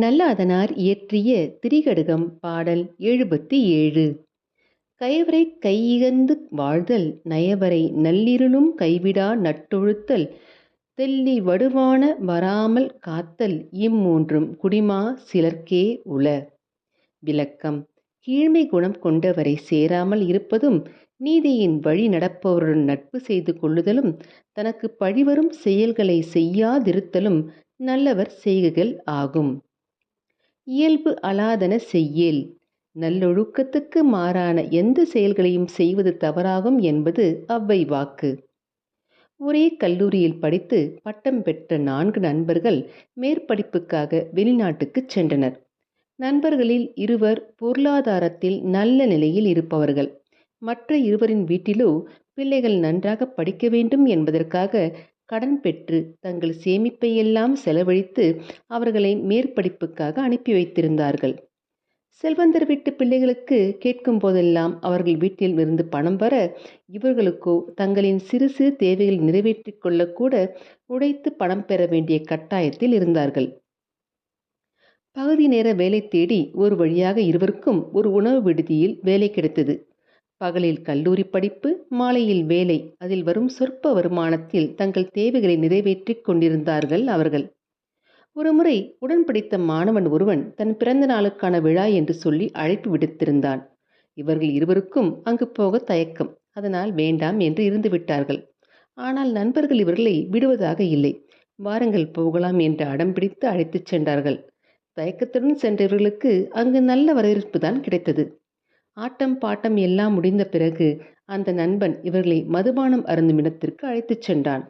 நல்லாதனார் இயற்றிய திரிகடுகம் பாடல் எழுபத்தி ஏழு. கயவரை கையிகந்து வாழ்தல் நயவரை நல்லிருளும் கைவிடா நட்டொழுத்தல் தெள்ளி வடுவான வராமல் காத்தல் இம்மூன்றும் குடிமா சிலர்க்கே உள. விளக்கம் கீழ்மை குணம் கொண்டவரை சேராமல் இருப்பதும் நீதியின் வழி நடப்பவருடன் நட்பு செய்து கொள்ளுதலும் தனக்கு பழிவரும் செயல்களை செய்யாதிருத்தலும் நல்லவர் செய்கைகள் ஆகும். இயல்பு அலாதன செய்யேல். நல்லொழுக்கத்துக்கு மாறான எந்த செயல்களையும் செய்வது தவறாகும் என்பது அவ்வை வாக்கு. ஒரே கல்லூரியில் படித்து பட்டம் பெற்ற நான்கு நண்பர்கள் மேற்படிப்புக்காக வெளிநாட்டுக்கு சென்றனர். நண்பர்களில் இருவர் பொருளாதாரத்தில் நல்ல நிலையில் இருப்பவர்கள். மற்ற இருவரின் வீட்டிலோ பிள்ளைகள் நன்றாக படிக்க வேண்டும் என்பதற்காக கடன் பெற்று தங்கள் சேமிப்பையெல்லாம் செலவழித்து அவர்களை மேற்படிப்புக்காக அனுப்பி வைத்திருந்தார்கள். செல்வந்தர் வீட்டு பிள்ளைகளுக்கு கேட்கும் போதெல்லாம் அவர்கள் வீட்டில் இருந்து பணம் வர இவர்களுக்கோ தங்களின் சிறு சிறு தேவைகளை நிறைவேற்றிக் கொள்ளக்கூட உழைத்து பணம் பெற வேண்டிய கட்டாயத்தில் இருந்தார்கள். பகுதி நேர வேலை தேடி ஒரு வழியாக இருவருக்கும் ஒரு உணவு விடுதியில் வேலை கிடைத்தது. பகலில் கல்லூரி படிப்பு மாலையில் வேலை அதில் வரும் சொற்ப வருமானத்தில் தங்கள் தேவைகளை நிறைவேற்றிக் கொண்டிருந்தார்கள் அவர்கள். ஒருமுறை உடன் படித்த மாணவன் ஒருவன் தன் பிறந்த நாளுக்கான விழா என்று சொல்லி அழைப்பு விடுத்திருந்தான். இவர்கள் இருவருக்கும் அங்கு போக தயக்கம். அதனால் வேண்டாம் என்று இருந்து விட்டார்கள். ஆனால் நண்பர்கள் இவர்களை விடுவதாக இல்லை. வாருங்கள் போகலாம் என்று அடம் பிடித்து அழைத்துச் சென்றார்கள். தயக்கத்துடன் சென்றவர்களுக்கு அங்கு நல்ல வரவேற்பு தான் கிடைத்தது. ஆட்டம் பாட்டம் எல்லாம் முடிந்த பிறகு அந்த நண்பன் இவர்களை மதுபானம் அருந்தும் இடத்திற்கு அழைத்துச் சென்றான்.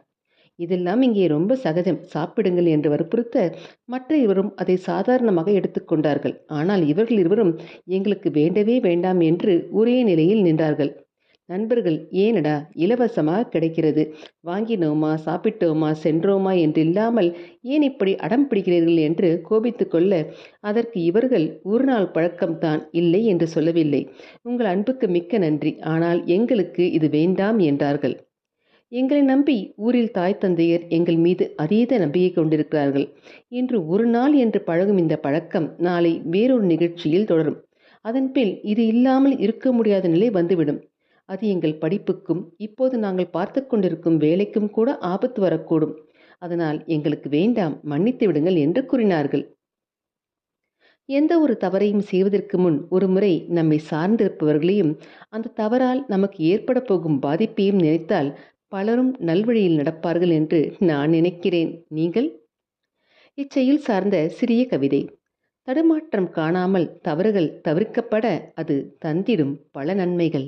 இதெல்லாம் இங்கே ரொம்ப சகஜம். சாப்பிடுங்கள் என்று வற்புறுத்த மற்ற இருவரும் அதை சாதாரணமாக எடுத்துக்கொண்டார்கள் ஆனால் இவர்கள் இருவரும் எங்களுக்கு வேண்டவே வேண்டாம் என்று ஒரே நிலையில் நின்றார்கள். நண்பர்கள் ஏனடா இலவசமாக கிடைக்கிறது? வாங்கினோமா சாப்பிட்டோமா சென்றோமா என்று இல்லாமல் ஏன் இப்படி அடம் பிடிக்கிறீர்கள்? என்று கோபித்து கொள்ள அதற்கு இவர்கள் ஒரு நாள் பழக்கம்தான் இல்லை என்று சொல்லவில்லை. உங்கள் அன்புக்கு மிக்க நன்றி. ஆனால் எங்களுக்கு இது வேண்டாம் என்றார்கள். எங்களை நம்பி ஊரில் தாய் தந்தையர் எங்கள் மீது அதீத நம்பிக்கை கொண்டிருக்கிறார்கள். இன்று ஒரு நாள் என்று பழகும் இந்த பழக்கம் நாளை வேறொரு நிகழ்ச்சியில் தொடரும். அதன்பின் இது இல்லாமல் இருக்க முடியாத நிலை வந்துவிடும். அது எங்கள் படிப்புக்கும் இப்போது நாங்கள் பார்த்து கொண்டிருக்கும் வேலைக்கும் கூட ஆபத்து வரக்கூடும். அதனால் எங்களுக்கு வேண்டாம் மன்னித்து விடுங்கள் என்று கூறினார்கள். எந்த ஒரு தவறையும் செய்வதற்கு முன் ஒரு முறை நம்மை சார்ந்திருப்பவர்களையும் அந்த தவறால் நமக்கு ஏற்பட போகும் பாதிப்பையும் நினைத்தால் பலரும் நல்வழியில் நடப்பார்கள் என்று நான் நினைக்கிறேன். நீங்கள்? இச்செயல் சார்ந்த சிறிய கவிதை. தடுமாற்றம் காணாமல் தவறுகள் தவிர்க்கப்பட அது தந்திடும் பல நன்மைகள்.